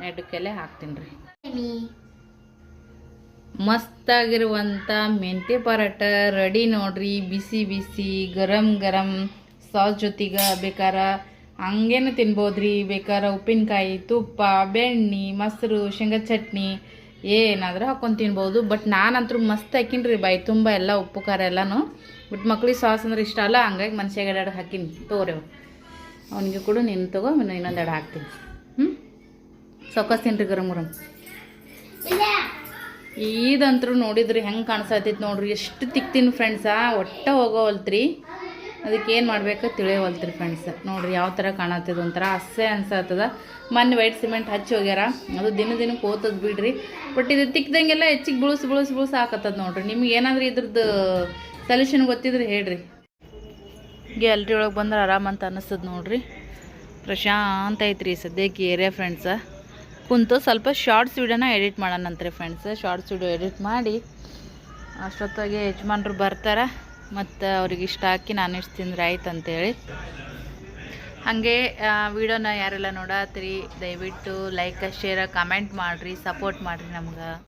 ಎಡಕ್ಕೆಲೆ ಹಾಕ್ತೀನಿ ರೀ ಮಸ್ತಾಗಿರುವಂಥ ಮೆಂತ್ಯ ಪರಾಟ ರೆಡಿ ನೋಡ್ರಿ. ಬಿಸಿ ಬಿಸಿ, ಗರಂ ಗರಂ. ಸಾಸ್ ಜೊತೆಗೆ ಬೇಕಾರ ಹಂಗೇನು ತಿನ್ಬೋದ್ರಿ. ಬೇಕಾರ ಉಪ್ಪಿನಕಾಯಿ, ತುಪ್ಪ, ಬೆಣ್ಣೆ, ಮೊಸರು, ಶೇಂಗಾ ಚಟ್ನಿ. ಏನಾದರೂ ಹಾಕೊಂಡು ತಿನ್ಬೋದು. ಬಟ್ ನಾನಂತೂ ಮಸ್ತ್ ಹಾಕಿನ್ರಿ ಬಾಯಿ, ತುಂಬ ಎಲ್ಲ ಉಪ್ಪು, ಖಾರ ಎಲ್ಲನೂ. ಬಟ್ ಮಕ್ಳಿಗೆ ಸಾಸ್ ಅಂದ್ರೆ ಇಷ್ಟ ಅಲ್ಲ, ಹಂಗಾಗಿ ಮನ್ಸಿಗೆ ಎರಡು ಹಾಕಿನಿ. ತೋರೆವು ಅವನಿಗೆ ಕೂಡ ನಿನ್ನ ತಗೋ ಇನ್ನೊಂದು ಎರಡು ಹಾಕ್ತೀನಿ. ಹ್ಞೂ ಸೊಕ್ಕಸ್ ತಿನ್ರಿ ಗರಂ ಗರಂ. ಈದಂತರೂ ನೋಡಿದ್ರಿ ಹೆಂಗೆ ಕಾಣಿಸ್ತೈತಿ ನೋಡ್ರಿ. ಎಷ್ಟು ತಿಕ್ತೀನಿ ಫ್ರೆಂಡ್ಸಾ ಒಟ್ಟ ಹೋಗೋವಲ್ತ್ರಿ. ಅದಕ್ಕೆ ಏನು ಮಾಡಬೇಕು ತಿಳಿಯವಲ್ತ್ರಿ ಫ್ರೆಂಡ್ಸ್ ನೋಡಿರಿ ಯಾವ ಥರ ಕಾಣತ್ತದ ಒಂಥರ ಅಸ್ಸೆ ಅನ್ಸತ್ತದ ಮೊನ್ನೆ ವೈಟ್ ಸಿಮೆಂಟ್ ಹಚ್ಚಿ ಹೋಗ್ಯಾರ. ಅದು ದಿನ ದಿನಕ್ಕೆ ಓತದ್ ಬಿಡ್ರಿ. ಬಟ್ ಇದು ತಿಕ್ದಂಗೆಲ್ಲ ಹೆಚ್ಚಿಗೆ ಬುಳುಸ್ ಬುಳುಸ್ ಬುಳುಸ್ ಹಾಕತ್ತದ ನೋಡ್ರಿ. ನಿಮ್ಗೆ ಏನಾದ್ರೂ ಇದ್ರದ್ದು ಸೊಲ್ಯೂಷನ್ ಗೊತ್ತಿದ್ರೆ ಹೇಳ್ರಿ. ಗ್ಯಾಲ್ರಿ ಒಳಗೆ ಬಂದ್ರೆ ಆರಾಮ ಅಂತ ಅನ್ನಿಸ್ತದ ನೋಡ್ರಿ. ಪ್ರಶಾಂತ ಐತ್ರಿ ಸದ್ಯಕ್ಕೆ ಏರಿಯಾ ಫ್ರೆಂಡ್ಸ ಕುಂತು ಸ್ವಲ್ಪ ಶಾರ್ಟ್ಸ್ ವೀಡಿಯೋನ ಎಡಿಟ್ ಮಾಡೋಣಂತ್ರಿ ಫ್ರೆಂಡ್ಸ್ ಶಾರ್ಟ್ಸ್ ವೀಡಿಯೋ ಎಡಿಟ್ ಮಾಡಿ, ಅಷ್ಟೊತ್ತಾಗೆ ಯಜಮಾನ್ರು ಬರ್ತಾರೆ. ಮತ್ತು ಅವ್ರಿಗೆ ಇಷ್ಟ ಹಾಕಿ ನಾನು ಇಷ್ಟು ತಿಂದ್ರೆ ಆಯ್ತು ಅಂತೇಳಿ. ಹಾಗೆ ವಿಡಿಯೋನ ಯಾರೆಲ್ಲ ನೋಡತ್ತೀರಿ ದಯವಿಟ್ಟು ಲೈಕ್ ಶೇರ್ ಕಮೆಂಟ್ ಮಾಡಿರಿ ಸಪೋರ್ಟ್ ಮಾಡಿರಿ ನಮ್ಗೆ.